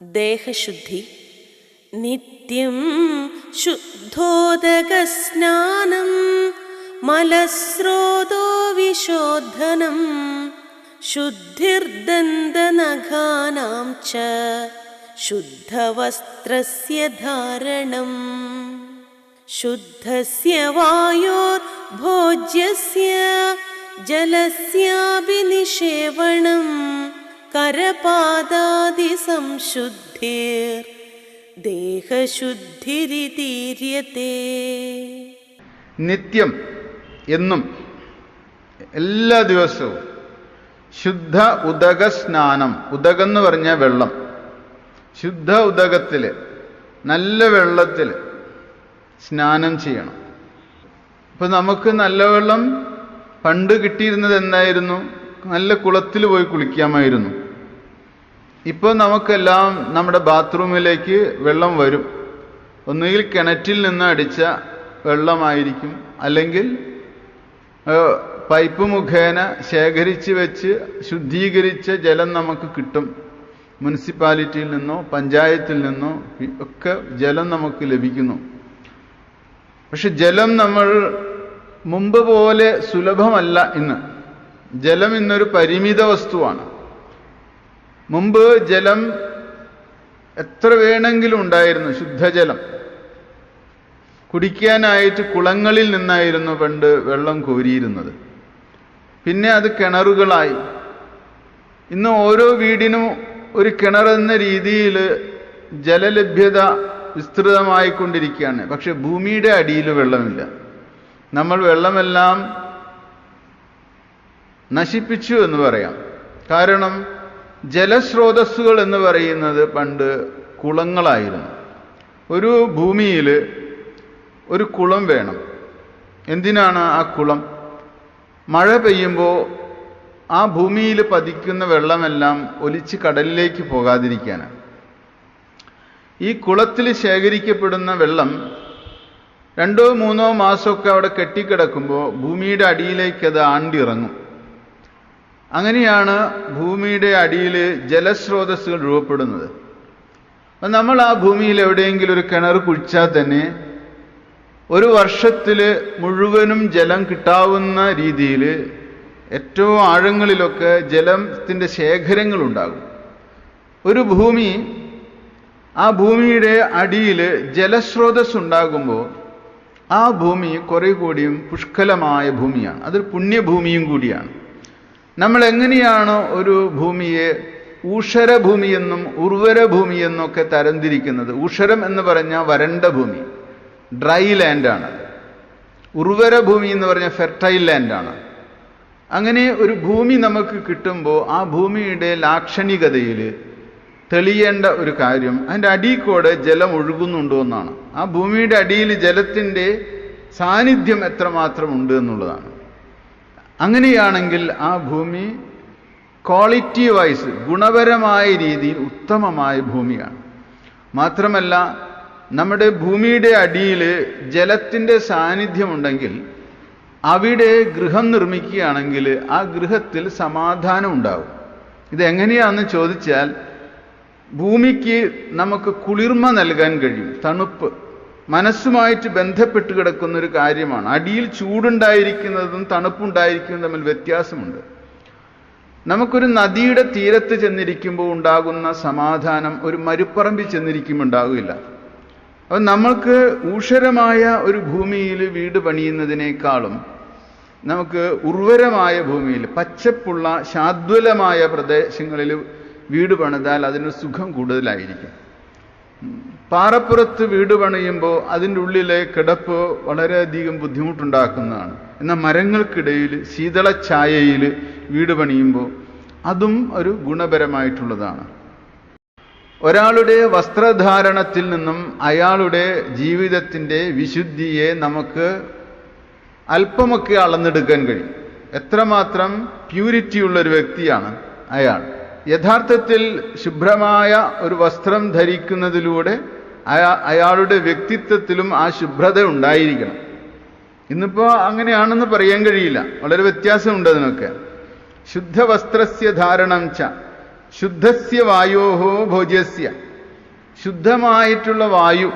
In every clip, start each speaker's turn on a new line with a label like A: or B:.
A: ദേഹശുദ്ധി. നിത്യം ശുദ്ധോദകസ്നാനം മലസ്രോതോ വിശോധനം ശുദ്ധിർദന്തനഖാനാം ച ശുദ്ധവസ്ത്രസ്യ ധാരണം. ശുദ്ധസ്യ വായോർഭോജ്യസ്യ ജലസ്യാപി നിഷേവണം കരപാദാദിസംശുദ്ധിർ ദേഹശുദ്ധിരിതീര്യത്തെ.
B: നിത്യം എന്നും എല്ലാ ദിവസവും ശുദ്ധ ഉദക സ്നാനം ഉദകം എന്ന് പറഞ്ഞ വെള്ളം. ശുദ്ധ ഉദകത്തിൽ നല്ല വെള്ളത്തിൽ സ്നാനം ചെയ്യണം. ഇപ്പൊ നമുക്ക് നല്ല വെള്ളം പണ്ട് കിട്ടിയിരുന്നത് എന്തായിരുന്നു? നല്ല കുളത്തിൽ പോയി കുളിക്കാമായിരുന്നു. ഇപ്പോൾ നമുക്കെല്ലാം നമ്മുടെ ബാത്റൂമിലേക്ക് വെള്ളം വരും. ഒന്നുകിൽ കിണറ്റിൽ നിന്ന് അടിച്ച വെള്ളമായിരിക്കും. അല്ലെങ്കിൽ പൈപ്പ് മുഖേന ശേഖരിച്ച് വെച്ച് ശുദ്ധീകരിച്ച ജലം നമുക്ക് കിട്ടും. മുനിസിപ്പാലിറ്റിയിൽ നിന്നോ പഞ്ചായത്തിൽ നിന്നോ ഒക്കെ ജലം നമുക്ക് ലഭിക്കുന്നു. പക്ഷെ ജലം നമ്മൾ മുമ്പ് പോലെ സുലഭമല്ല ഇന്ന്. ജലം ഇന്നൊരു പരിമിത വസ്തുവാണ്. മുമ്പ് ജലം എത്ര വേണമെങ്കിലും ഉണ്ടായിരുന്നു ശുദ്ധജലം. കുടിക്കാനായിട്ട് കുളങ്ങളിൽ നിന്നായിരുന്നു പണ്ട് വെള്ളം കോരിയിരുന്നത്. പിന്നെ അത് കിണറുകളായി. ഇന്ന് ഓരോ വീടിനും ഒരു കിണർ എന്ന രീതിയിൽ ജലലഭ്യത വിസ്തൃതമായിക്കൊണ്ടിരിക്കുകയാണ്. പക്ഷെ ഭൂമിയുടെ അടിയിൽ വെള്ളമില്ല. നമ്മൾ വെള്ളമെല്ലാം നശിപ്പിച്ചു എന്ന് പറയാം. കാരണം ജലസ്രോതസ്സുകൾ എന്ന് പറയുന്നത് പണ്ട് കുളങ്ങളായിരുന്നു. ഒരു ഭൂമിയിൽ ഒരു കുളം വേണം. എന്തിനാണ് ആ കുളം? മഴ പെയ്യുമ്പോൾ ആ ഭൂമിയിൽ പതിക്കുന്ന വെള്ളമെല്ലാം ഒലിച്ച് കടലിലേക്ക് പോകാതിരിക്കാനാണ്. ഈ കുളത്തിൽ ശേഖരിക്കപ്പെടുന്ന വെള്ളം രണ്ടോ മൂന്നോ മാസമൊക്കെ അവിടെ കെട്ടിക്കിടക്കുമ്പോൾ ഭൂമിയുടെ അടിയിലേക്ക് അത് ആണ്ടിറങ്ങും. അങ്ങനെയാണ് ഭൂമിയുടെ അടിയിൽ ജലസ്രോതസ്സുകൾ രൂപപ്പെടുന്നത്. അപ്പം നമ്മൾ ആ ഭൂമിയിൽ എവിടെയെങ്കിലും ഒരു കിണർ കുഴിച്ചാൽ തന്നെ ഒരു വർഷത്തിൽ മുഴുവനും ജലം കിട്ടാവുന്ന രീതിയിൽ ഏറ്റവും ആഴങ്ങളിലൊക്കെ ജലത്തിന്റെ ശേഖരങ്ങളുണ്ടാകും ഒരു ഭൂമി ആ ഭൂമിയുടെ അടിയിൽ ജലസ്രോതസ് ഉണ്ടാകുമ്പോൾ ആ ഭൂമി കുറേ കൂടിയും പുഷ്കലമായ ഭൂമിയാണ്. അതൊരു പുണ്യഭൂമിയും കൂടിയാണ്. നമ്മൾ എങ്ങനെയാണോ ഒരു ഭൂമിയെ ഊഷരഭൂമിയെന്നും ഉർവരഭൂമിയെന്നൊക്കെ തരംതിരിക്കുന്നത്? ഊഷരം എന്ന് പറഞ്ഞാൽ വരണ്ട ഭൂമി ഡ്രൈ ലാൻഡാണ് ഉർവര ഭൂമി എന്ന് പറഞ്ഞാൽ ഫെർട്ടൈൽ ലാൻഡാണ് അങ്ങനെ ഒരു ഭൂമി നമുക്ക് കിട്ടുമ്പോൾ ആ ഭൂമിയുടെ ലാക്ഷണികതയിൽ തെളിയേണ്ട ഒരു കാര്യം അതിന്റെ അടിയിൽ കൂടെ ജലം ഒഴുകുന്നുണ്ടോ എന്നാണ്. ആ ഭൂമിയുടെ അടിയിൽ ജലത്തിന്റെ സാന്നിധ്യം എത്രമാത്രം ഉണ്ട് എന്നുള്ളതാണ്. അങ്ങനെയാണെങ്കിൽ ആ ഭൂമി ക്വാളിറ്റി വൈസ് ഗുണപരമായ രീതിയിൽ ഉത്തമമായ ഭൂമിയാണ്. മാത്രമല്ല നമ്മുടെ ഭൂമിയുടെ അടിയിൽ ജലത്തിന്റെ സാന്നിധ്യമുണ്ടെങ്കിൽ അവിടെ ഗൃഹം നിർമ്മിക്കുകയാണെങ്കിൽ ആ ഗൃഹത്തിൽ സമാധാനം ഉണ്ടാവും. ഇതെങ്ങനെയാണെന്ന് ചോദിച്ചാൽ ഭൂമിക്ക് നമുക്ക് കുളിർമ നൽകാൻ കഴിയും തണുപ്പ്. മനസ്സുമായിട്ട് ബന്ധപ്പെട്ട് കിടക്കുന്ന ഒരു കാര്യമാണ്. അടിയിൽ ചൂടുണ്ടായിരിക്കുന്നതും തണുപ്പുണ്ടായിരിക്കുന്നതും തമ്മിൽ വ്യത്യാസമുണ്ട്. നമുക്കൊരു നദിയുടെ തീരത്ത് ചെന്നിരിക്കുമ്പോൾ ഉണ്ടാകുന്ന സമാധാനം ഒരു മരുപ്പറമ്പിൽ ചെന്നിരിക്കുമ്പോൾ ഉണ്ടാകില്ല അപ്പം നമ്മൾക്ക് ഊഷരമായ ഒരു ഭൂമിയിൽ വീട് പണിയുന്നതിനേക്കാളും നമുക്ക് ഉർവരമായ ഭൂമിയിൽ പച്ചപ്പുള്ള ശാദ്വലമായ പ്രദേശങ്ങളിൽ വീട് പണിതാൽ അതിന് സുഖം കൂടുതലായിരിക്കും. പാറപ്പുറത്ത് വീട് പണിയുമ്പോൾ അതിന്റെ ഉള്ളിലെ കിടപ്പ് വളരെയധികം ബുദ്ധിമുട്ടുണ്ടാക്കുന്നതാണ്. എന്നാൽ മരങ്ങൾക്കിടയിൽ ശീതളഛായയിൽ വീട് പണിയുമ്പോൾ അതും ഒരു ഗുണപരമായിട്ടുള്ളതാണ്. ഒരാളുടെ വസ്ത്രധാരണത്തിൽ നിന്നും അയാളുടെ ജീവിതത്തിന്റെ വിശുദ്ധിയെ നമുക്ക് അല്പമൊക്കെ അളന്നെടുക്കാൻ കഴിയും. എത്രമാത്രം പ്യൂരിറ്റി ഉള്ള ഒരു വ്യക്തിയാണ് അയാൾ. യഥാർത്ഥത്തിൽ ശുഭ്രമായ ഒരു വസ്ത്രം ധരിക്കുന്നതിലൂടെ അയാ അയാളുടെ വ്യക്തിത്വത്തിലും ആ ശുഭ്രത ഉണ്ടായിരിക്കണം. ഇന്നിപ്പോൾ അങ്ങനെയാണെന്ന് പറയാൻ കഴിയില്ല. വളരെ വ്യത്യാസമുണ്ട് അതിനൊക്കെ. ശുദ്ധ ശുദ്ധവസ്ത്രസ്യ ധാരണം ച. ശുദ്ധസ്യ വായോഹോ ഭോജ്യസ്യ. ശുദ്ധമായിട്ടുള്ള വായു.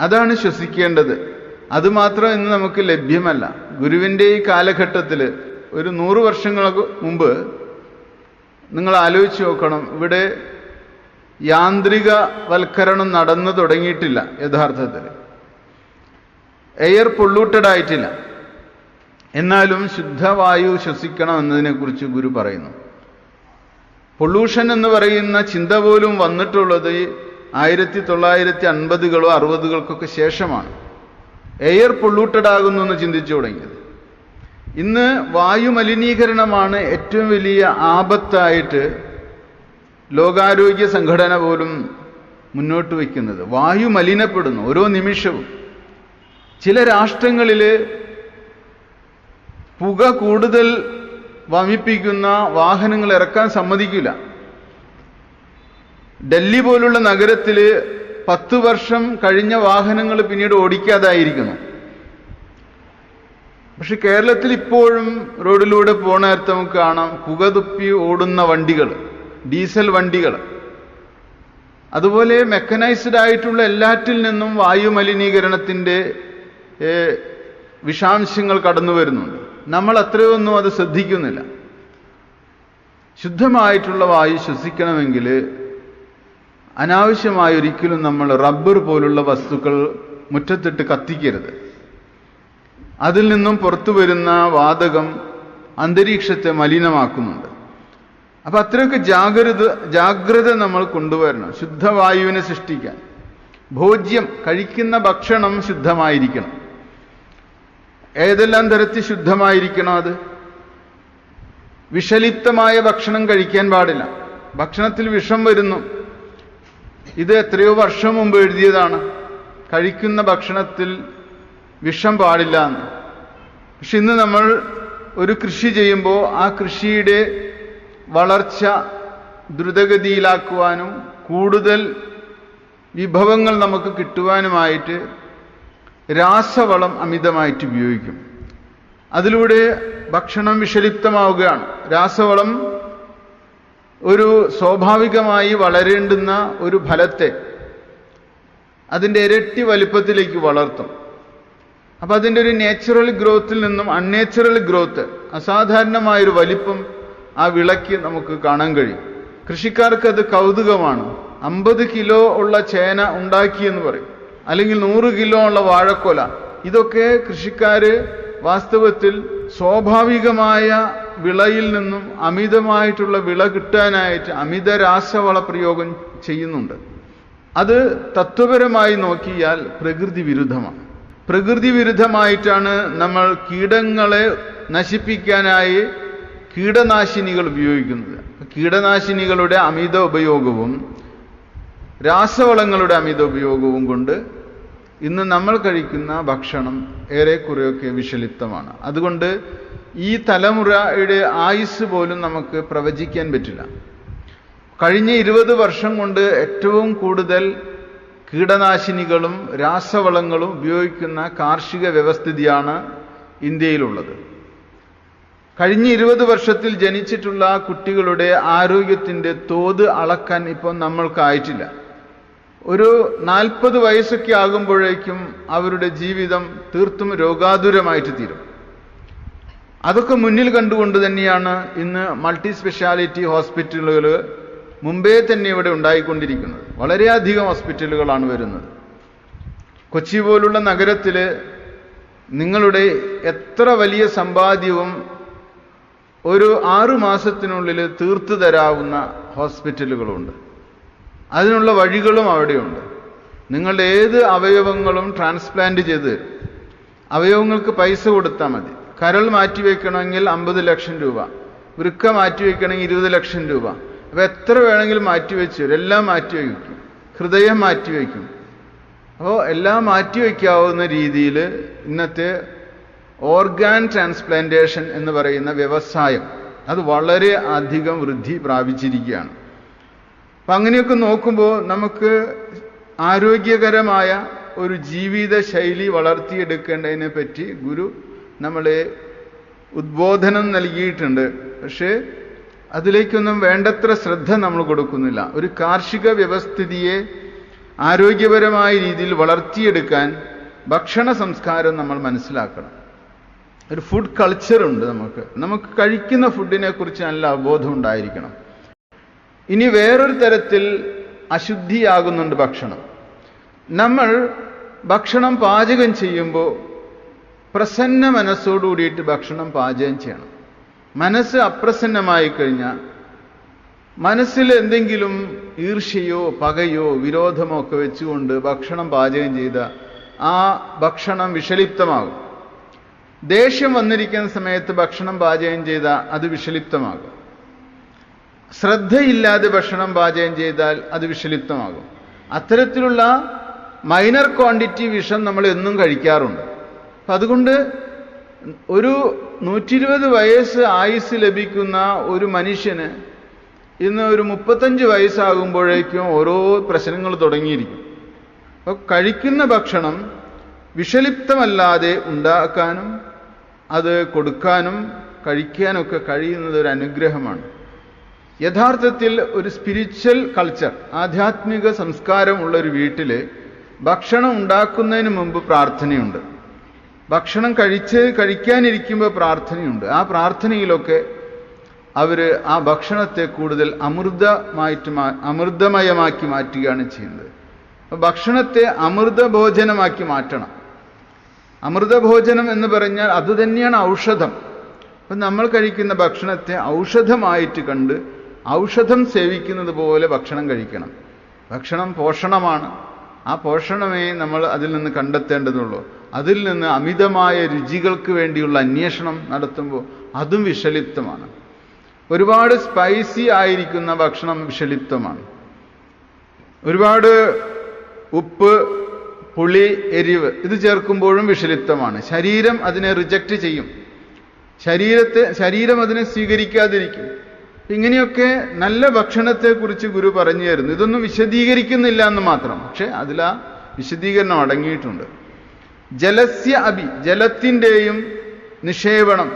B: അതാണ് ശ്വസിക്കേണ്ടത്. അതുമാത്രം ഇന്ന് നമുക്ക് ലഭ്യമല്ല. ഗുരുവിന്റെ ഈ കാലഘട്ടത്തിൽ ഒരു നൂറ് വർഷങ്ങൾക്ക് മുമ്പ് നിങ്ങൾ ആലോചിച്ച് നോക്കണം. ഇവിടെ യാന്ത്രികവൽക്കരണം നടന്നു തുടങ്ങിയിട്ടില്ല യഥാർത്ഥത്തിൽ. എയർ പൊള്ളൂട്ടഡ് ആയിട്ടില്ല. എന്നാലും ശുദ്ധവായു ശ്വസിക്കണം എന്നതിനെക്കുറിച്ച് ഗുരു പറയുന്നു. പൊള്യൂഷൻ എന്ന് പറയുന്ന ചിന്ത പോലും വന്നിട്ടുള്ളത് ആയിരത്തി തൊള്ളായിരത്തി അൻപതുകളോ അറുപതുകൾക്കൊക്കെ ശേഷമാണ്. എയർ പൊള്ളൂട്ടഡ് ആകുന്നു എന്ന് ചിന്തിച്ചു തുടങ്ങിയത്. ഇന്ന് വായു മലിനീകരണമാണ് ഏറ്റവും വലിയ ആപത്തായിട്ട് ലോകാരോഗ്യ സംഘടന പോലും മുന്നോട്ട് വയ്ക്കുന്നത്. വായു മലിനപ്പെടുന്നു ഓരോ നിമിഷവും. ചില രാഷ്ട്രങ്ങളിൽ പുക കൂടുതൽ വമിപ്പിക്കുന്ന വാഹനങ്ങൾ ഇറക്കാൻ സമ്മതിക്കില്ല. ഡൽഹി പോലുള്ള നഗരത്തിൽ പത്ത് വർഷം കഴിഞ്ഞ വാഹനങ്ങൾ പിന്നീട് ഓടിക്കാതായിരിക്കുന്നു. പക്ഷെ കേരളത്തിൽ ഇപ്പോഴും റോഡിലൂടെ പോണ നേരത്തെ നമുക്ക് കാണാം പുകതുപ്പി ഓടുന്ന വണ്ടികൾ ഡീസൽ വണ്ടികൾ അതുപോലെ മെക്കനൈസ്ഡ് ആയിട്ടുള്ള എല്ലാറ്റിൽ നിന്നും വായു മലിനീകരണത്തിന്റെ വിഷാംശങ്ങൾ കടന്നു വരുന്നുണ്ട്. നമ്മൾ അത്രയൊന്നും അത് ശ്രദ്ധിക്കുന്നില്ല. ശുദ്ധമായിട്ടുള്ള വായു ശ്വസിക്കണമെങ്കിൽ അനാവശ്യമായി ഒരിക്കലും നമ്മൾ റബ്ബർ പോലുള്ള വസ്തുക്കൾ മുറ്റത്തിട്ട് കത്തിക്കരുത്. അതിൽ നിന്നും പുറത്തു വരുന്ന വാതകം അന്തരീക്ഷത്തെ മലിനമാക്കുന്നുണ്ട്. അപ്പൊ അത്രയൊക്കെ ജാഗ്രത ജാഗ്രത നമ്മൾ കൊണ്ടുവരണം. ശുദ്ധവായുവിനെ സൃഷ്ടിക്കാൻ. ഭോജ്യം കഴിക്കുന്ന ഭക്ഷണം ശുദ്ധമായിരിക്കണം. ഏതെല്ലാം തരത്തിൽ ശുദ്ധമായിരിക്കണം അത്? വിഷലിപ്തമായ ഭക്ഷണം കഴിക്കാൻ പാടില്ല. ഭക്ഷണത്തിൽ വിഷം വരുന്നു. ഇത് എത്രയോ വർഷം മുമ്പ് എഴുതിയതാണ്. കഴിക്കുന്ന ഭക്ഷണത്തിൽ വിഷം പാടില്ല എന്ന്. പക്ഷെ ഇന്ന് നമ്മൾ ഒരു കൃഷി ചെയ്യുമ്പോൾ ആ കൃഷിയുടെ വളർച്ച ദ്രുതഗതിയിലാക്കുവാനും കൂടുതൽ വിഭവങ്ങൾ നമുക്ക് കിട്ടുവാനുമായിട്ട് രാസവളം അമിതമായിട്ട് ഉപയോഗിക്കും. അതിലൂടെ ഭക്ഷണം വിഷലിപ്തമാവുകയാണ്. രാസവളം ഒരു സ്വാഭാവികമായി വളരേണ്ടുന്ന ഒരു ഫലത്തെ അതിന്റെ ഇരട്ടി വലിപ്പത്തിലേക്ക് വളർത്തും. അപ്പം അതിന്റെ ഒരു നാച്ചുറൽ ഗ്രോത്തിൽ നിന്നും അൺനാച്ചുറൽ ഗ്രോത്ത് അസാധാരണമായൊരു വലിപ്പം ആ വിളയ്ക്ക് നമുക്ക് കാണാൻ കഴിയും. കൃഷിക്കാർക്ക് അത് കൗതുകമാണ്. അമ്പത് കിലോ ഉള്ള ചേന ഉണ്ടാക്കിയെന്ന് പറയും. അല്ലെങ്കിൽ നൂറ് കിലോ ഉള്ള വാഴക്കൊല. ഇതൊക്കെ കൃഷിക്കാര് വാസ്തവത്തിൽ സ്വാഭാവികമായ വിളയിൽ നിന്നും അമിതമായിട്ടുള്ള വിള കിട്ടാനായിട്ട് അമിത രാസവള പ്രയോഗം ചെയ്യുന്നുണ്ട്. അത് തത്വപരമായി നോക്കിയാൽ പ്രകൃതി വിരുദ്ധമാണ്. പ്രകൃതി വിരുദ്ധമായിട്ടാണ് നമ്മൾ കീടങ്ങളെ നശിപ്പിക്കാനായി കീടനാശിനികൾ ഉപയോഗിക്കുന്നത്. കീടനാശിനികളുടെ അമിത ഉപയോഗവും രാസവളങ്ങളുടെ അമിത ഉപയോഗവും കൊണ്ട് ഇന്ന് നമ്മൾ കഴിക്കുന്ന ഭക്ഷണം ഏറെക്കുറെയൊക്കെ വിഷലിപ്തമാണ്. അതുകൊണ്ട് ഈ തലമുറയുടെ ആയുസ് പോലും നമുക്ക് പ്രവചിക്കാൻ പറ്റില്ല. കഴിഞ്ഞ ഇരുപത് വർഷം കൊണ്ട് ഏറ്റവും കൂടുതൽ കീടനാശിനികളും രാസവളങ്ങളും ഉപയോഗിക്കുന്ന കാർഷിക വ്യവസ്ഥിതിയാണ് ഇന്ത്യയിലുള്ളത്. കഴിഞ്ഞ ഇരുപത് വർഷത്തിൽ ജനിച്ചിട്ടുള്ള കുട്ടികളുടെ ആരോഗ്യത്തിന്റെ തോത് അളക്കാൻ ഇപ്പം നമ്മൾക്കായിട്ടില്ല. ഒരു നാൽപ്പത് വയസ്സൊക്കെ ആകുമ്പോഴേക്കും അവരുടെ ജീവിതം തീർത്തും രോഗാതുരമായിട്ട് തീരും. അതൊക്കെ മുന്നിൽ കണ്ടുകൊണ്ട് തന്നെയാണ് ഇന്ന് മൾട്ടി സ്പെഷ്യാലിറ്റി ഹോസ്പിറ്റലുകൾ മുമ്പേ തന്നെ ഇവിടെ ഉണ്ടായിക്കൊണ്ടിരിക്കുന്നത്. വളരെയധികം ഹോസ്പിറ്റലുകളാണ് വരുന്നത്. കൊച്ചി പോലുള്ള നഗരത്തിൽ നിങ്ങളുടെ എത്ര വലിയ സമ്പാദ്യവും ഒരു ആറു മാസത്തിനുള്ളിൽ തീർത്തു തരാവുന്ന ഹോസ്പിറ്റലുകളുണ്ട്. അതിനുള്ള വഴികളും അവിടെയുണ്ട്. നിങ്ങളുടെ ഏത് അവയവങ്ങളും ട്രാൻസ്പ്ലാന്റ് ചെയ്ത് അവയവങ്ങൾക്ക് പൈസ കൊടുത്താൽ മതി. കരൾ മാറ്റിവെക്കണമെങ്കിൽ അമ്പത് ലക്ഷം രൂപ. വൃക്ക മാറ്റിവെക്കണമെങ്കിൽ ഇരുപത് ലക്ഷം രൂപ. അപ്പോൾ എത്ര വേണമെങ്കിലും മാറ്റിവെച്ചു വെച്ചു എല്ലാം മാറ്റിവെക്കും ഹൃദയം മാറ്റിവെക്കും അപ്പോൾ എല്ലാം മാറ്റിവെക്കാവുന്ന രീതിയിൽ ഇന്നത്തെ ഓർഗാൻ ട്രാൻസ്പ്ലാന്റേഷൻ എന്ന് പറയുന്ന വ്യവസായം അത് വളരെ അധികം വൃദ്ധി പ്രാപിച്ചിരിക്കുകയാണ്. അപ്പം അങ്ങനെയൊക്കെ നോക്കുമ്പോൾ നമുക്ക് ആരോഗ്യകരമായ ഒരു ജീവിത ശൈലി വളർത്തിയെടുക്കേണ്ടതിനെ പറ്റി ഗുരു നമ്മളെ ഉദ്ബോധനം നൽകിയിട്ടുണ്ട്. പക്ഷേ അതിലേക്കൊന്നും വേണ്ടത്ര ശ്രദ്ധ നമ്മൾ കൊടുക്കുന്നില്ല. ഒരു കാർഷിക വ്യവസ്ഥിതിയെ ആരോഗ്യപരമായ രീതിയിൽ വളർത്തിയെടുക്കാൻ ഭക്ഷണ സംസ്കാരം നമ്മൾ മനസ്സിലാക്കണം. ഒരു ഫുഡ് കൾച്ചർ ഉണ്ട് നമുക്ക്. നമുക്ക് കഴിക്കുന്ന ഫുഡിനെ കുറിച്ച് നല്ല അവബോധം ഉണ്ടായിരിക്കണം. ഇനി വേറൊരു തരത്തിൽ അശുദ്ധിയാകുന്നുണ്ട് ഭക്ഷണം. നമ്മൾ ഭക്ഷണം പാചകം ചെയ്യുമ്പോൾ പ്രസന്ന മനസ്സോടുകൂടിയിട്ട് ഭക്ഷണം പാചകം ചെയ്യണം. മനസ്സ് അപ്രസന്നമായി കഴിഞ്ഞാൽ മനസ്സിൽ എന്തെങ്കിലും ഈർഷ്യയോ പകയോ വിരോധമോ ഒക്കെ വെച്ചുകൊണ്ട് ഭക്ഷണം പാചകം ചെയ്ത ആ ഭക്ഷണം വിഷലിപ്തമാകും. ദേഷ്യം വന്നിരിക്കുന്ന സമയത്ത് ഭക്ഷണം പാചകം ചെയ്ത അത് വിഷലിപ്തമാകും. ശ്രദ്ധയില്ലാതെ ഭക്ഷണം പാചകം ചെയ്താൽ അത് വിഷലിപ്തമാകും. അത്തരത്തിലുള്ള മൈനർ ക്വാണ്ടിറ്റി വിഷം നമ്മൾ എന്നും കഴിക്കാറുണ്ട്. അപ്പം അതുകൊണ്ട് ഒരു നൂറ്റി ഇരുപത് വയസ്സ് ആയുസ് ലഭിക്കുന്ന ഒരു മനുഷ്യന് ഇന്ന് ഒരു മുപ്പത്തഞ്ച് വയസ്സാകുമ്പോഴേക്കും ഓരോ പ്രശ്നങ്ങൾ തുടങ്ങിയിരിക്കും. അപ്പോൾ കഴിക്കുന്ന ഭക്ഷണം വിഷലിപ്തമല്ലാതെ ഉണ്ടാക്കാനും അത് കൊടുക്കാനും കഴിക്കാനൊക്കെ കഴിയുന്നത് ഒരു അനുഗ്രഹമാണ്. യഥാർത്ഥത്തിൽ ഒരു സ്പിരിച്വൽ കൾച്ചർ ആധ്യാത്മിക സംസ്കാരമുള്ള ഒരു വീട്ടിൽ ഭക്ഷണം ഉണ്ടാക്കുന്നതിന് മുമ്പ് പ്രാർത്ഥനയുണ്ട്. ഭക്ഷണം കഴിച്ച് കഴിക്കാനിരിക്കുമ്പോൾ പ്രാർത്ഥനയുണ്ട്. ആ പ്രാർത്ഥനയിലൊക്കെ അവർ ആ ഭക്ഷണത്തെ കൂടുതൽ അമൃതമായിട്ട് അമൃതമയമാക്കി മാറ്റുകയാണ് ചെയ്യുന്നത്. ഭക്ഷണത്തെ അമൃതഭോജനമാക്കി മാറ്റണം. അമൃതഭോജനം എന്ന് പറഞ്ഞാൽ അത് തന്നെയാണ് ഔഷധം. അപ്പം നമ്മൾ കഴിക്കുന്ന ഭക്ഷണത്തെ ഔഷധമായിട്ട് കണ്ട് ഔഷധം സേവിക്കുന്നത് പോലെ ഭക്ഷണം കഴിക്കണം. ഭക്ഷണം പോഷണമാണ്. ആ പോഷണമേ നമ്മൾ അതിൽ നിന്ന് കണ്ടെത്തേണ്ടതുള്ളൂ. അതിൽ നിന്ന് അമിതമായ രുചികൾക്ക് വേണ്ടിയുള്ള അന്വേഷണം നടത്തുമ്പോൾ അതും വിഷലിപ്തമാണ്. ഒരുപാട് സ്പൈസി ആയിരിക്കുന്ന ഭക്ഷണം വിഷലിപ്തമാണ്. ഒരുപാട് ഉപ്പ് പുളി എരിവ് ഇത് ചേർക്കുമ്പോഴും വിഷലിപ്തമാണ്. ശരീരം അതിനെ റിജക്റ്റ് ചെയ്യും. ശരീരത്തെ ശരീരം അതിനെ സ്വീകരിക്കാതിരിക്കും. ഇങ്ങനെയൊക്കെ നല്ല ഭക്ഷണത്തെക്കുറിച്ച് ഗുരു പറഞ്ഞു തരുന്നു ഇതൊന്നും വിശദീകരിക്കുന്നില്ല എന്ന് മാത്രം. പക്ഷെ അതിലാ വിശദീകരണം അടങ്ങിയിട്ടുണ്ട്. ജലസ്യ അഭി ജലത്തിന്റെയും നിക്ഷേപണം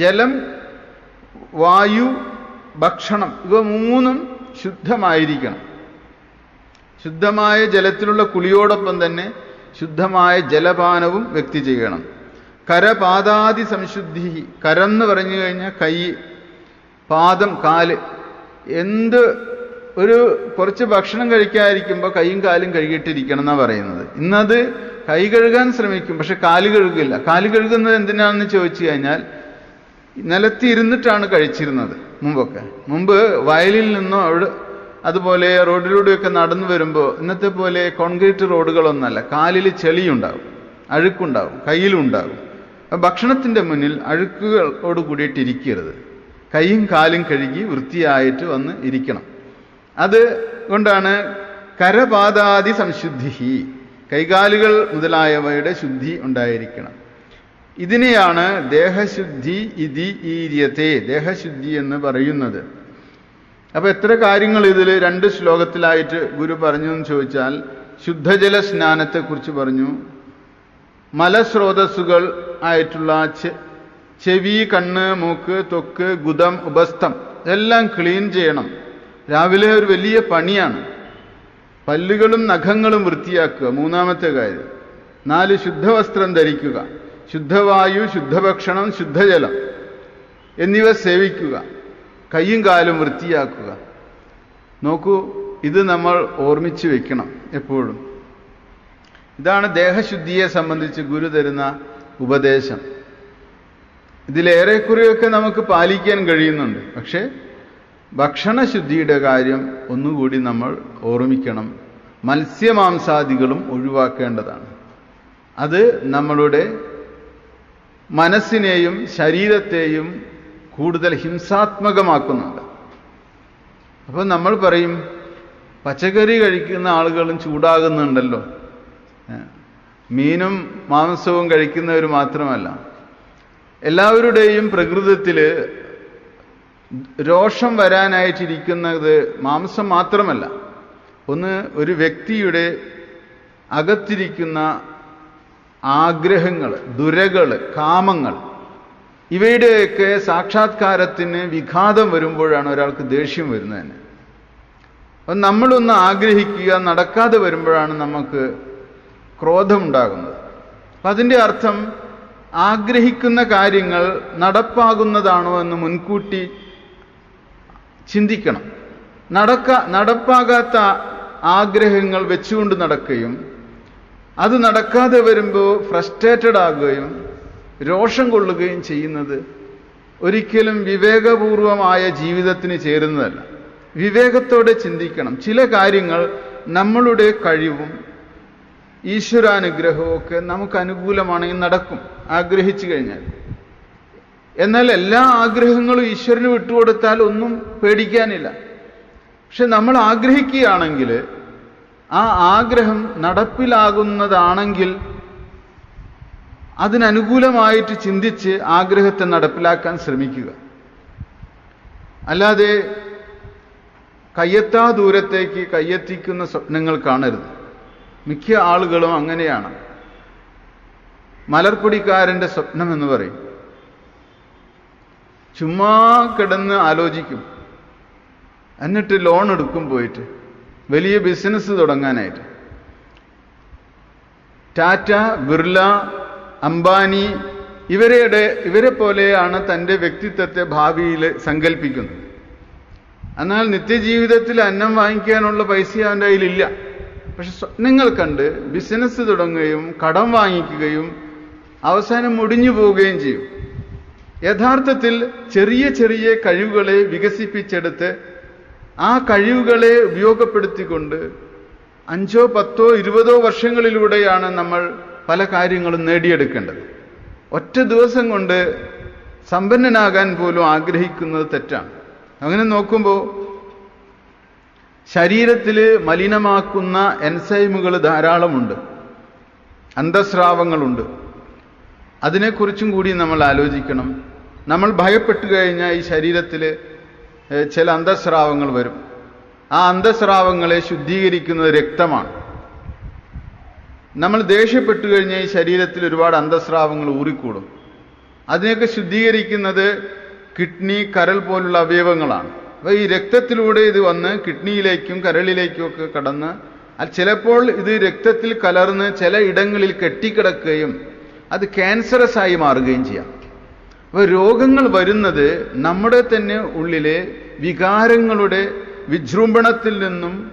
B: ജലം വായു ഭക്ഷണം ഇവ മൂന്നും ശുദ്ധമായിരിക്കണം. ശുദ്ധമായ ജലത്തിലുള്ള കുളിയോടൊപ്പം തന്നെ ശുദ്ധമായ ജലപാനവും വ്യക്തി ചെയ്യണം. കരപാദാദി സംശുദ്ധി കരന്ന് പറഞ്ഞു കഴിഞ്ഞാൽ കൈ പാദം കാൽ എന്ത് ഒരു കുറച്ച് ഭക്ഷണം കഴിക്കാതിരിക്കുമ്പോൾ കൈയും കാലും കഴുകിയിട്ടിരിക്കണം എന്നാണ് പറയുന്നത്. ഇന്നത് കൈ കഴുകാൻ ശ്രമിക്കും പക്ഷെ കാൽ കഴുകില്ല. കാൽ കഴുകുന്നത് എന്തിനാണെന്ന് ചോദിച്ചു കഴിഞ്ഞാൽ നിലത്തിരുന്നിട്ടാണ് കഴിച്ചിരുന്നത് മുമ്പൊക്കെ. മുമ്പ് വയലിൽ നിന്നോ അവിടെ അതുപോലെ റോഡിലൂടെയൊക്കെ നടന്നു വരുമ്പോൾ ഇന്നത്തെ പോലെ കോൺക്രീറ്റ് റോഡുകളൊന്നല്ല. കാലിൽ ചെളിയുണ്ടാവും അഴുക്കുണ്ടാവും കയ്യിലുണ്ടാവും ഭക്ഷണത്തിന്റെ മുന്നിൽ അഴുക്കുകളോട് കൂടിയിട്ട് ഇരിക്കരുത്. കൈയും കാലും കഴുകി വൃത്തിയായിട്ട് വന്ന് ഇരിക്കണം. അത് കൊണ്ടാണ് കരപാദാദി സംശുദ്ധി കൈകാലുകൾ മുതലായവയുടെ ശുദ്ധി ഉണ്ടായിരിക്കണം. ഇതിനെയാണ് ദേഹശുദ്ധി ഇതി ഈര്യത്തെ ദേഹശുദ്ധി എന്ന് പറയുന്നത്. അപ്പോൾ എത്ര കാര്യങ്ങൾ ഇതിൽ രണ്ട് ശ്ലോകത്തിലായിട്ട് ഗുരു പറഞ്ഞു എന്ന് ചോദിച്ചാൽ ശുദ്ധജല സ്നാനത്തെക്കുറിച്ച് പറഞ്ഞു മലസ്രോതസ്സുകൾ ആയിട്ടുള്ള ചെവി കണ്ണ് മൂക്ക് തൊക്ക് ഗുദം ഉപസ്ഥം എല്ലാം ക്ലീൻ ചെയ്യണം. രാവിലെ ഒരു വലിയ പണിയാണ്. പല്ലുകളും നഖങ്ങളും വൃത്തിയാക്കുക. മൂന്നാമത്തെ കാര്യം. നാല് ശുദ്ധവസ്ത്രം ധരിക്കുക. ശുദ്ധവായു ശുദ്ധഭക്ഷണം ശുദ്ധജലം എന്നിവ സേവിക്കുക. കൈയും കാലും വൃത്തിയാക്കുക. നോക്കൂ ഇത് നമ്മൾ ഓർമ്മിച്ച് വെക്കണം എപ്പോഴും. ഇതാണ് ദേഹശുദ്ധിയെ സംബന്ധിച്ച് ഗുരു തരുന്ന ഉപദേശം. ഇതിലേറെക്കുറെയൊക്കെ നമുക്ക് പാലിക്കാൻ കഴിയുന്നുണ്ട്. പക്ഷേ ഭക്ഷണശുദ്ധിയുടെ കാര്യം ഒന്നുകൂടി നമ്മൾ ഓർമ്മിക്കണം. മത്സ്യമാംസാദികളും ഒഴിവാക്കേണ്ടതാണ്. അത് നമ്മളുടെ മനസ്സിനെയും ശരീരത്തെയും കൂടുതൽ ഹിംസാത്മകമാക്കുന്നുണ്ട്. അപ്പോൾ നമ്മൾ പറയും പച്ചക്കറി കഴിക്കുന്ന ആളുകളും ചൂടാകുന്നുണ്ടല്ലോ. മീനും മാംസവും കഴിക്കുന്നവർ മാത്രമല്ല എല്ലാവരുടെയും പ്രകൃതത്തിൽ രോഷം വരാനായിട്ടിരിക്കുന്നത് മാംസം മാത്രമല്ല. ഒന്ന് ഒരു വ്യക്തിയുടെ അകത്തിരിക്കുന്ന ആഗ്രഹങ്ങൾ ദുരകൾ കാമങ്ങൾ ഇവയുടെയൊക്കെ സാക്ഷാത്കാരത്തിന് വിഘാതം വരുമ്പോഴാണ് ഒരാൾക്ക് ദേഷ്യം വരുന്നത് തന്നെ അപ്പം നമ്മളൊന്ന് ആഗ്രഹിക്കുക നടക്കാതെ വരുമ്പോഴാണ് നമുക്ക് ക്രോധമുണ്ടാകുന്നത്. അപ്പം അതിന്റെ അർത്ഥം ആഗ്രഹിക്കുന്ന കാര്യങ്ങൾ നടപ്പാകുന്നതാണോ എന്ന് മുൻകൂട്ടി ചിന്തിക്കണം. നടക്ക നടപ്പാകാത്ത ആഗ്രഹങ്ങൾ വെച്ചുകൊണ്ട് നടക്കുകയും അത് നടക്കാതെ വരുമ്പോൾ ഫ്രസ്ട്രേറ്റഡ് ആകുകയും രോഷം കൊള്ളുകയും ചെയ്യുന്നത് ഒരിക്കലും വിവേകപൂർവമായ ജീവിതത്തിന് ചേരുന്നതല്ല. വിവേകത്തോടെ ചിന്തിക്കണം. ചില കാര്യങ്ങൾ നമ്മളുടെ കഴിവും ഈശ്വരാനുഗ്രഹവും ഒക്കെ നമുക്ക് അനുകൂലമാണെങ്കിൽ നടക്കും. ആഗ്രഹിച്ചു കഴിഞ്ഞാൽ. എന്നാൽ എല്ലാ ആഗ്രഹങ്ങളും ഈശ്വരന് വിട്ടുകൊടുത്താൽ ഒന്നും പേടിക്കാനില്ല. പക്ഷെ നമ്മൾ ആഗ്രഹിക്കുകയാണെങ്കിൽ ആ ആഗ്രഹം നടപ്പിലാകുന്നതാണെങ്കിൽ അതിനനുകൂലമായിട്ട് ചിന്തിച്ച് ആഗ്രഹത്തെ നടപ്പിലാക്കാൻ ശ്രമിക്കുക. അല്ലാതെ കയ്യെത്താ ദൂരത്തേക്ക് കയ്യെത്തിക്കുന്ന സ്വപ്നങ്ങൾ കാണരുത്. മിക്ക ആളുകളും അങ്ങനെയാണ്. മലർപ്പൊടിക്കാരന്റെ സ്വപ്നം എന്ന് പറയും. ചുമ്മാ കിടന്ന് ആലോചിക്കും. എന്നിട്ട് ലോൺ എടുക്കും പോയിട്ട്. വലിയ ബിസിനസ് തുടങ്ങാനായിട്ട്. ടാറ്റ ബിർല അംബാനി ഇവരുടെ ഇവരെ പോലെയാണ് തന്റെ വ്യക്തിത്വത്തെ ഭാവിയിൽ സങ്കല്പിക്കുന്നത് എന്നാൽ നിത്യജീവിതത്തിൽ അന്നം വാങ്ങിക്കാനുള്ള പൈസ അവന്റെ കയ്യിലില്ല. പക്ഷെ സ്വപ്നങ്ങൾ കണ്ട് ബിസിനസ് തുടങ്ങുകയും കടം വാങ്ങിക്കുകയും അവസാനം മുടിഞ്ഞു പോവുകയും ചെയ്യും. യഥാർത്ഥത്തിൽ ചെറിയ ചെറിയ കഴിവുകളെ വികസിപ്പിച്ചെടുത്ത് ആ കഴിവുകളെ ഉപയോഗപ്പെടുത്തിക്കൊണ്ട് അഞ്ചോ പത്തോ ഇരുപതോ വർഷങ്ങളിലൂടെയാണ് നമ്മൾ പല കാര്യങ്ങളും നേടിയെടുക്കേണ്ടത്. ഒറ്റ ദിവസം കൊണ്ട് സമ്പന്നനാകാൻ പോലും ആഗ്രഹിക്കുന്നത് തെറ്റാണ്. അങ്ങനെ നോക്കുമ്പോൾ ശരീരത്തിൽ മലിനമാക്കുന്ന എൻസൈമുകൾ ധാരാളമുണ്ട്. അന്തസ്രാവങ്ങളുണ്ട്. അതിനെക്കുറിച്ചും കൂടി നമ്മൾ ആലോചിക്കണം. നമ്മൾ ഭയപ്പെട്ടു കഴിഞ്ഞാൽ ഈ ശരീരത്തിൽ ചില അന്തസ്രാവങ്ങൾ വരും. ആ അന്തസ്രാവങ്ങളെ ശുദ്ധീകരിക്കുന്നത് രക്തമാണ്. നമ്മൾ ദേഷ്യപ്പെട്ടു കഴിഞ്ഞാൽ ഈ ശരീരത്തിൽ ഒരുപാട് അന്തസ്രാവങ്ങൾ ഊറിക്കൂടും. അതിനെയൊക്കെ ശുദ്ധീകരിക്കുന്നത് കിഡ്നി കരൾ പോലുള്ള അവയവങ്ങളാണ്. അപ്പോൾ ഈ രക്തത്തിലൂടെ ഇത് വന്ന് കിഡ്നിയിലേക്കും കരളിലേക്കും ഒക്കെ കടന്ന് ചിലപ്പോൾ ഇത് രക്തത്തിൽ കലർന്ന് ചില ഇടങ്ങളിൽ കെട്ടിക്കിടക്കുകയും അത് ക്യാൻസറസ് ആയി മാറുകയും ചെയ്യാം. അപ്പോൾ രോഗങ്ങൾ വരുന്നത് നമ്മുടെ തന്നെ ഉള്ളിലെ വികാരങ്ങളുടെ വിജൃംഭണത്തിൽ നിന്നും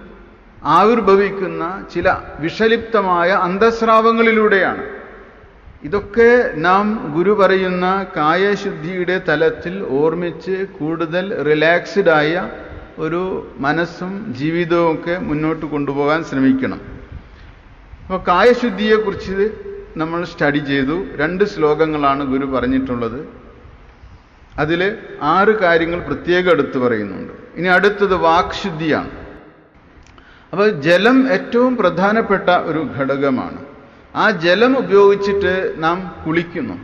B: ആവിർഭവിക്കുന്ന ചില വിഷലിപ്തമായ അന്തസ്രാവങ്ങളിലൂടെയാണ്. ഇതൊക്കെ നാം ഗുരു പറയുന്ന കായശുദ്ധിയുടെ തലത്തിൽ ഓർമ്മിച്ച് കൂടുതൽ റിലാക്സ്ഡ് ആയ ഒരു മനസ്സും ജീവിതവും ഒക്കെ മുന്നോട്ട് കൊണ്ടുപോകാൻ ശ്രമിക്കണം. അപ്പോൾ കായശുദ്ധിയെക്കുറിച്ച് നമ്മൾ സ്റ്റഡി ചെയ്തു. രണ്ട് ശ്ലോകങ്ങളാണ് ഗുരു പറഞ്ഞിട്ടുള്ളത്. അതിൽ ആറ് കാര്യങ്ങൾ പ്രത്യേകം എടുത്തു പറയുന്നുണ്ട്. ഇനി അടുത്തത് വാക്ശുദ്ധിയാണ്. അപ്പോൾ ജലം ഏറ്റവും പ്രധാനപ്പെട്ട ഒരു ഘടകമാണ്. ആ ജലം ഉപയോഗിച്ചിട്ട് നാം കുളിക്കുന്നു.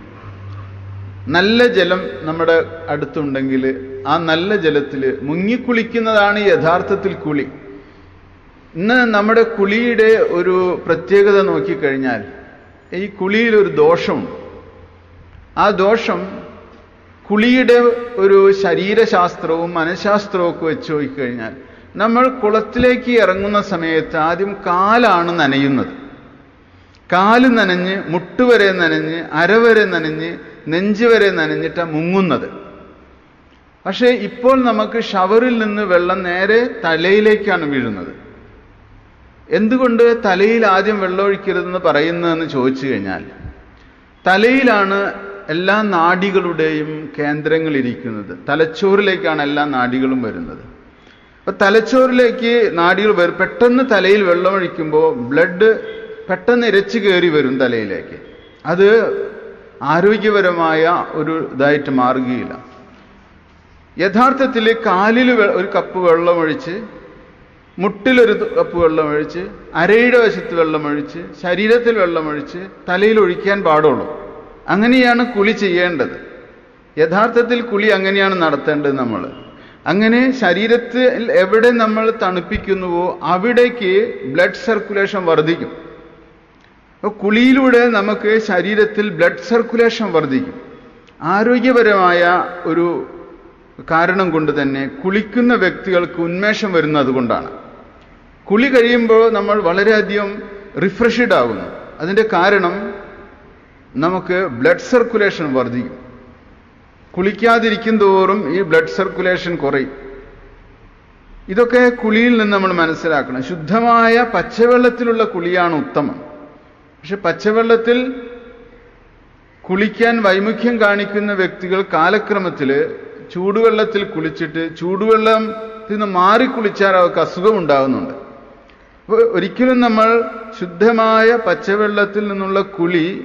B: നല്ല ജലം നമ്മുടെ അടുത്തുണ്ടെങ്കിൽ ആ നല്ല ജലത്തിൽ മുങ്ങിക്കുളിക്കുന്നതാണ് യഥാർത്ഥത്തിൽ കുളി. ഇന്ന് നമ്മുടെ കുളിയുടെ ഒരു പ്രത്യേകത നോക്കിക്കഴിഞ്ഞാൽ ഈ കുളിയിലൊരു ദോഷമുണ്ട് ആ ദോഷം കുളിയുടെ ഒരു ശരീരശാസ്ത്രവും മനഃശാസ്ത്രവും ഒക്കെ വെച്ച് നോക്കിക്കഴിഞ്ഞാൽ നമ്മൾ കുളത്തിലേക്ക് ഇറങ്ങുന്ന സമയത്ത് ആദ്യം കാലാണ് നനയുന്നത്. കാൽ നനഞ്ഞ് മുട്ടുവരെ നനഞ്ഞ് അരവരെ നനഞ്ഞ് നെഞ്ച് വരെ നനഞ്ഞിട്ടാണ് മുങ്ങുന്നത്. പക്ഷേ ഇപ്പോൾ നമുക്ക് ഷവറിൽ നിന്ന് വെള്ളം നേരെ തലയിലേക്കാണ് വീഴുന്നത്. എന്തുകൊണ്ട് തലയിൽ ആദ്യം വെള്ളമൊഴിക്കരുതെന്ന് പറയുന്നതെന്ന് ചോദിച്ചു കഴിഞ്ഞാൽ തലയിലാണ് എല്ലാ നാഡികളുടെയും കേന്ദ്രങ്ങൾ ഇരിക്കുന്നത്. തലച്ചോറിലേക്കാണ് എല്ലാ നാഡികളും വരുന്നത്. അപ്പൊ തലച്ചോറിലേക്ക് നാഡികൾ വരും. പെട്ടെന്ന് തലയിൽ വെള്ളമൊഴിക്കുമ്പോൾ ബ്ലഡ് പെട്ടെന്ന് ഇരച്ചു കയറി വരും തലയിലേക്ക്. അത് ആരോഗ്യപരമായ ഒരു ഇതായിട്ട് മാറുകയില്ല. യഥാർത്ഥത്തിൽ കാലിൽ ഒരു കപ്പ് വെള്ളമൊഴിച്ച് മുട്ടിലൊരു കപ്പ് വെള്ളമൊഴിച്ച് അരയുടെ വശത്ത് വെള്ളമൊഴിച്ച് ശരീരത്തിൽ വെള്ളമൊഴിച്ച് തലയിൽ ഒഴിക്കാൻ പാടുള്ളൂ. അങ്ങനെയാണ് കുളി ചെയ്യേണ്ടത്. യഥാർത്ഥത്തിൽ കുളി അങ്ങനെയാണ് നടത്തേണ്ടത് നമ്മൾ അങ്ങനെ ശരീരത്തിൽ എവിടെ നമ്മൾ തണുപ്പിക്കുന്നുവോ അവിടേക്ക് ബ്ലഡ് സർക്കുലേഷൻ വർദ്ധിക്കും. അപ്പോൾ കുളിയിലൂടെ നമുക്ക് ശരീരത്തിൽ ബ്ലഡ് സർക്കുലേഷൻ വർദ്ധിക്കും. ആരോഗ്യപരമായ ഒരു കാരണം കൊണ്ട് തന്നെ കുളിക്കുന്ന വ്യക്തികൾക്ക് ഉന്മേഷം വരുന്നത് കൊണ്ടാണ്. കുളി കഴിയുമ്പോൾ നമ്മൾ വളരെയധികം റിഫ്രഷ്ഡ് ആകുന്നു അതിന്റെ കാരണം നമുക്ക് ബ്ലഡ് സർക്കുലേഷൻ വർദ്ധിക്കും. കുളിക്കാതിരിക്കും തോറും ഈ ബ്ലഡ് സർക്കുലേഷൻ കുറയും. ഇതൊക്കെ കുളിയിൽ നിന്ന് നമ്മൾ മനസ്സിലാക്കണം. ശുദ്ധമായ പച്ചവെള്ളത്തിലുള്ള കുളിയാണ് ഉത്തമം. പക്ഷെ പച്ചവെള്ളത്തിൽ കുളിക്കാൻ വൈമുഖ്യം കാണിക്കുന്ന വ്യക്തികൾ കാലക്രമത്തിൽ ചൂടുവെള്ളത്തിൽ കുളിച്ചിട്ട് ചൂടുവെള്ളത്തിൽ നിന്ന് മാറി കുളിച്ചാൽ അവർക്ക് അസുഖം ഉണ്ടാകുന്നുണ്ട്. ഒരിക്കലും നമ്മൾ ശുദ്ധമായ പച്ചവെള്ളത്തിൽ നിന്നുള്ള കുളി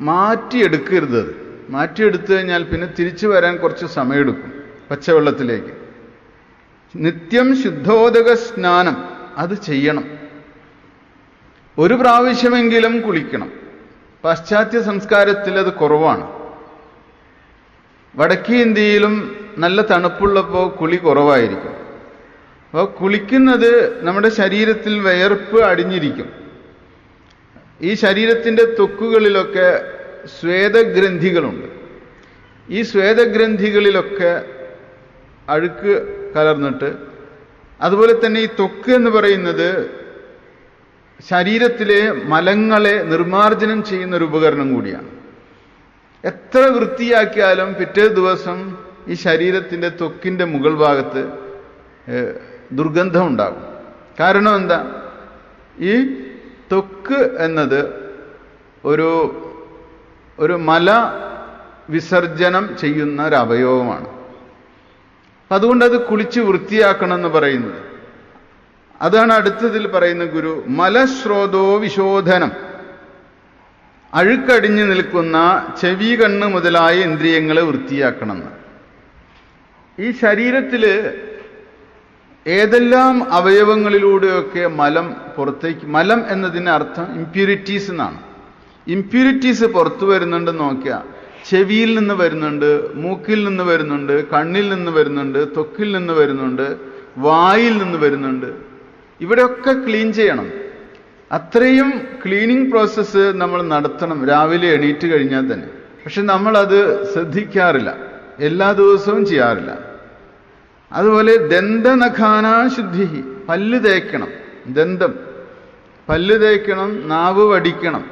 B: മാറ്റിയെടുക്കരുത് മാറ്റിയെടുത്തു കഴിഞ്ഞാൽ പിന്നെ തിരിച്ചു വരാൻ കുറച്ച് സമയമെടുക്കും പച്ചവെള്ളത്തിലേക്ക്. നിത്യം ശുദ്ധോദക സ്നാനം അത് ചെയ്യണം. ഒരു പ്രാവശ്യമെങ്കിലും കുളിക്കണം. പാശ്ചാത്യ സംസ്കാരത്തിൽ അത് കുറവാണ്. വടക്കേ ഇന്ത്യയിലും നല്ല തണുപ്പുള്ളപ്പോൾ കുളി കുറവായിരിക്കും. അപ്പോൾ കുളിക്കുന്നത് നമ്മുടെ ശരീരത്തിൽ വിയർപ്പ് അടിഞ്ഞിരിക്കും. ഈ ശരീരത്തിന്റെ തൊക്കുകളിലൊക്കെ സ്വേദഗ്രന്ഥികളുണ്ട് ഈ സ്വേദഗ്രന്ഥികളിലൊക്കെ അഴുക്ക് കലർന്നിട്ട് അതുപോലെ തന്നെ ഈ തൊക്ക് എന്ന് പറയുന്നത് ശരീരത്തിലെ മലങ്ങളെ നിർമാർജനം ചെയ്യുന്ന ഒരു ഉപകരണം കൂടിയാണ്. എത്ര വൃത്തിയാക്കിയാലും പിറ്റേ ദിവസം ഈ ശരീരത്തിന്റെ ത്വക്കിന്റെ മുകൾ ഭാഗത്ത് ദുർഗന്ധം ഉണ്ടാകും കാരണം എന്താ? ഈ തൊക്ക് എന്നത് ഒരു ഒരു മല വിസർജനം ചെയ്യുന്ന ഒരു അവയവമാണ്. അതുകൊണ്ട് അത് കുളിച്ച് വൃത്തിയാക്കണം എന്ന് പറയുന്നത്. അതാണ് അടുത്തതിൽ പറയുന്ന ഗുരു മലസ്രോതോ വിശോധനം. അഴുക്കടിഞ്ഞു നിൽക്കുന്ന ചെവി കണ്ണ് മുതലായ ഇന്ദ്രിയങ്ങളെ വൃത്തിയാക്കണമെന്ന്. ഈ ശരീരത്തിൽ ഏതെല്ലാം അവയവങ്ങളിലൂടെയൊക്കെ മലം പുറത്തേക്ക് മലം എന്നതിന് അർത്ഥം ഇമ്പ്യൂരിറ്റീസ് എന്നാണ്. ഇമ്പ്യൂരിറ്റീസ് പുറത്തു വരുന്നുണ്ടെന്ന് നോക്കിയാൽ ചെവിയിൽ നിന്ന് വരുന്നുണ്ട് മൂക്കിൽ നിന്ന് വരുന്നുണ്ട് കണ്ണിൽ നിന്ന് വരുന്നുണ്ട് തൊക്കിൽ നിന്ന് വരുന്നുണ്ട് വായിൽ നിന്ന് വരുന്നുണ്ട്. ഇവിടെയൊക്കെ ക്ലീൻ ചെയ്യണം. അത്രയും ക്ലീനിങ് പ്രോസസ്സ് നമ്മൾ നടത്തണം. രാവിലെ എണീറ്റ് കഴിഞ്ഞാൽ തന്നെ. പക്ഷെ നമ്മളത് ശ്രദ്ധിക്കാറില്ല. എല്ലാ ദിവസവും ചെയ്യാറില്ല. അതുപോലെ ദന്തനഖാനാശുദ്ധി പല്ല് തേക്കണം. ദന്തം. പല്ല് തേക്കണം നാവ് വടിക്കണം.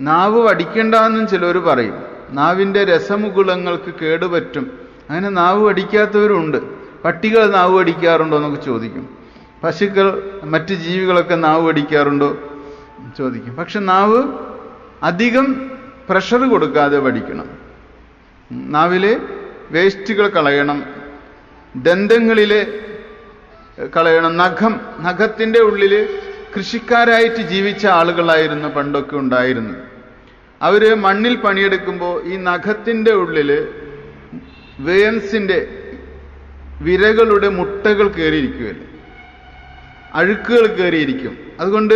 B: നാവ് വടിക്കണ്ടെന്നും ചിലർ പറയും. നാവിന്റെ രസമുകുളങ്ങൾക്ക് കേടുപറ്റും. അങ്ങനെ നാവ് വടിക്കാത്തവരുണ്ട്. പട്ടികൾ നാവ് വടിക്കാറുണ്ടോ എന്നൊക്കെ ചോദിക്കും. പശുക്കൾ മറ്റ് ജീവികളൊക്കെ നാവ് വടിക്കാറുണ്ടോ ചോദിക്കും. പക്ഷെ നാവ് അധികം പ്രഷർ കൊടുക്കാതെ വടിക്കണം. നാവിലെ വേസ്റ്റുകൾ കളയണം. ദന്തങ്ങളിലെ കളയണം. നഖം നഖത്തിന്റെ ഉള്ളിൽ കൃഷിക്കാരായിട്ട് ജീവിച്ച ആളുകളായിരുന്നു പണ്ടൊക്കെ ഉണ്ടായിരുന്നത്. അവർ മണ്ണിൽ പണിയെടുക്കുമ്പോൾ ഈ നഖത്തിന്റെ ഉള്ളിൽ വേൻസിന്റെ വിരകളുടെ മുട്ടകൾ കയറിയിരിക്കുകയല്ലേ അഴുക്കുകൾ കയറിയിരിക്കും. അതുകൊണ്ട്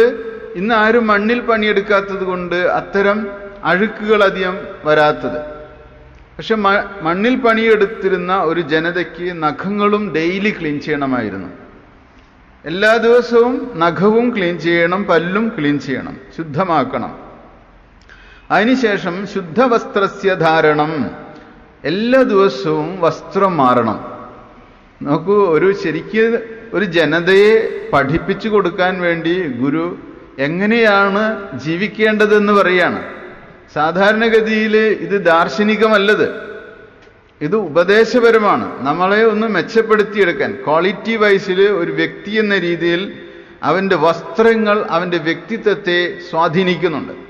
B: ഇന്ന് ആരും മണ്ണിൽ പണിയെടുക്കാത്തത് കൊണ്ട് അത്തരം അഴുക്കുകൾ അധികം വരാത്തത്. പക്ഷെ മണ്ണിൽ പണിയെടുത്തിരുന്ന ഒരു ജനതയ്ക്ക് നഖങ്ങളും ഡെയിലി ക്ലീൻ ചെയ്യണമായിരുന്നു. എല്ലാ ദിവസവും നഖവും ക്ലീൻ ചെയ്യണം പല്ലും ക്ലീൻ ചെയ്യണം ശുദ്ധമാക്കണം. അതിനുശേഷം ശുദ്ധവസ്ത്രസ്യ ധാരണം. എല്ലാ ദിവസവും വസ്ത്രം മാറണം. നോക്കൂ ഒരു ശരിക്ക് ഒരു ജനതയെ പഠിപ്പിച്ചു കൊടുക്കാൻ വേണ്ടി ഗുരു എങ്ങനെയാണ് ജീവിക്കേണ്ടതെന്ന് പറയാണ്. സാധാരണഗതിയിൽ ഇത് ദാർശനികമല്ലത്. ഇത് ഉപദേശപരമാണ്. നമ്മളെ ഒന്ന് മെച്ചപ്പെടുത്തിയെടുക്കാൻ ക്വാളിറ്റി വൈസിൽ ഒരു വ്യക്തി എന്ന രീതിയിൽ അവന്റെ വസ്ത്രങ്ങൾ അവന്റെ വ്യക്തിത്വത്തെ സ്വാധീനിക്കുന്നുണ്ട്.